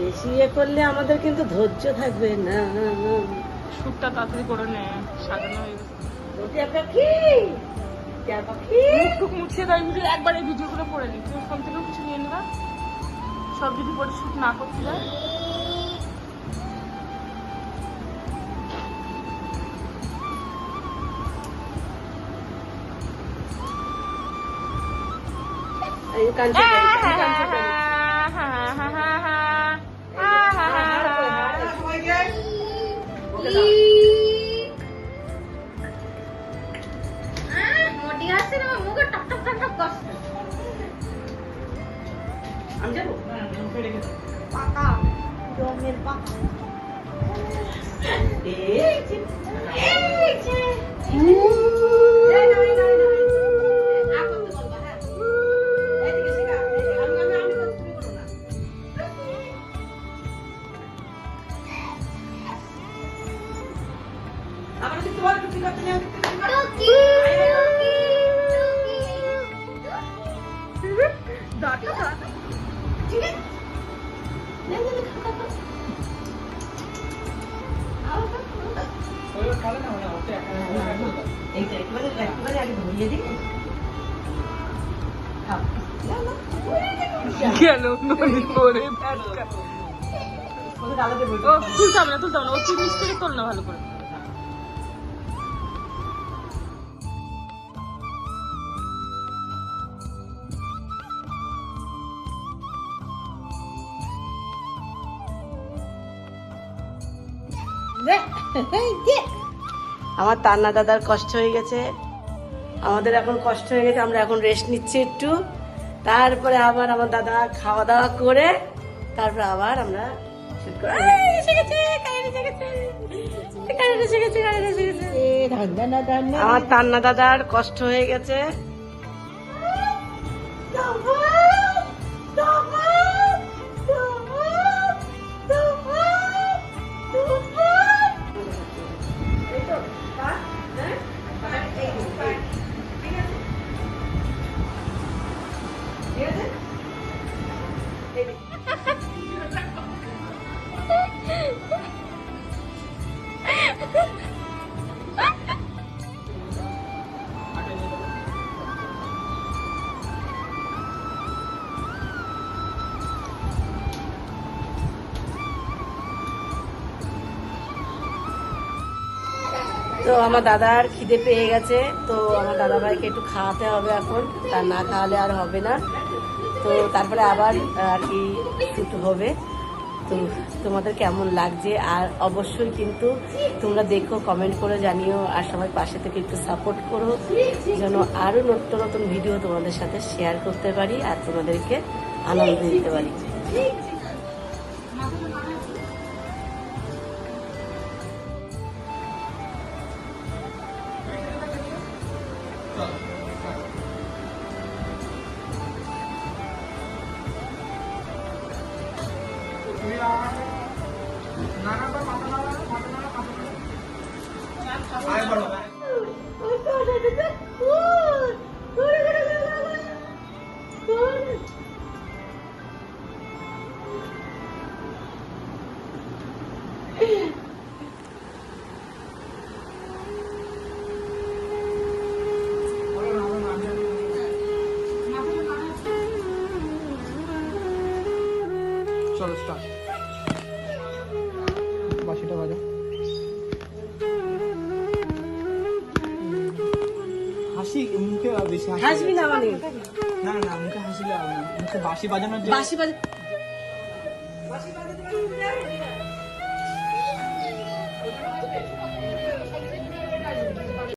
বেশি ইয়ে করলে আমাদের কিন্তু ধৈর্য থাকবে না। শ্যুটটা তাড়াতাড়ি করে নে সাজানো হয়ে গেছে। একবার এই ভিডিওগুলো পড়ে নি। তুমি ফোন থেকেও কিছু নিয়ে নিবা। সব যদি পরে শ্যুট না করতে যায় কাঞ্চন। কাঞ্চন আমি যাবো এই যে, এই যে। এইটা একবারে একবারে আগে ধরিয়ে দিই। গেল ননি করে ব্যাটকা ওদের আলাদা বলব। ও তুলতে হবে না তুলতে না। ও চিনিস থেকে তোল না ভালো করে। আমার তান্না দাদার কষ্ট হয়ে গেছে। আমাদের এখন কষ্ট হয়ে গেছে আমরা এখন রেস্ট নিচ্ছি একটু। তারপরে আবার আমার দাদা খাওয়া দাওয়া করে তারপরে আবার আমরা। আমার তান্না দাদার কষ্ট হয়ে গেছে। তো আমার দাদার খিদে পেয়ে গেছে, তো আমার দাদা ভাইকে একটু খাওয়াতে হবে এখন তার না খাওয়ালে আর হবে না। তো তারপরে আবার আর কি শুট হবে। তো তোমাদের কেমন লাগছে? আর অবশ্যই কিন্তু তোমরা দেখো কমেন্ট করে জানিও, আর সবাই পাশে থেকে একটু সাপোর্ট করো, যেন আরও নতুন নতুন ভিডিও তোমাদের সাথে শেয়ার করতে পারি, আর তোমাদেরকে আনন্দ দিতে পারি। চলো স্টার্ট হাসি মুখে বেশি হাসবি না মানে? না না মুখে হাসি লাগাবো না। মুখে বাঁশি বাজানোর জন্য বাঁশি বাজা বাঁশি বাজাতে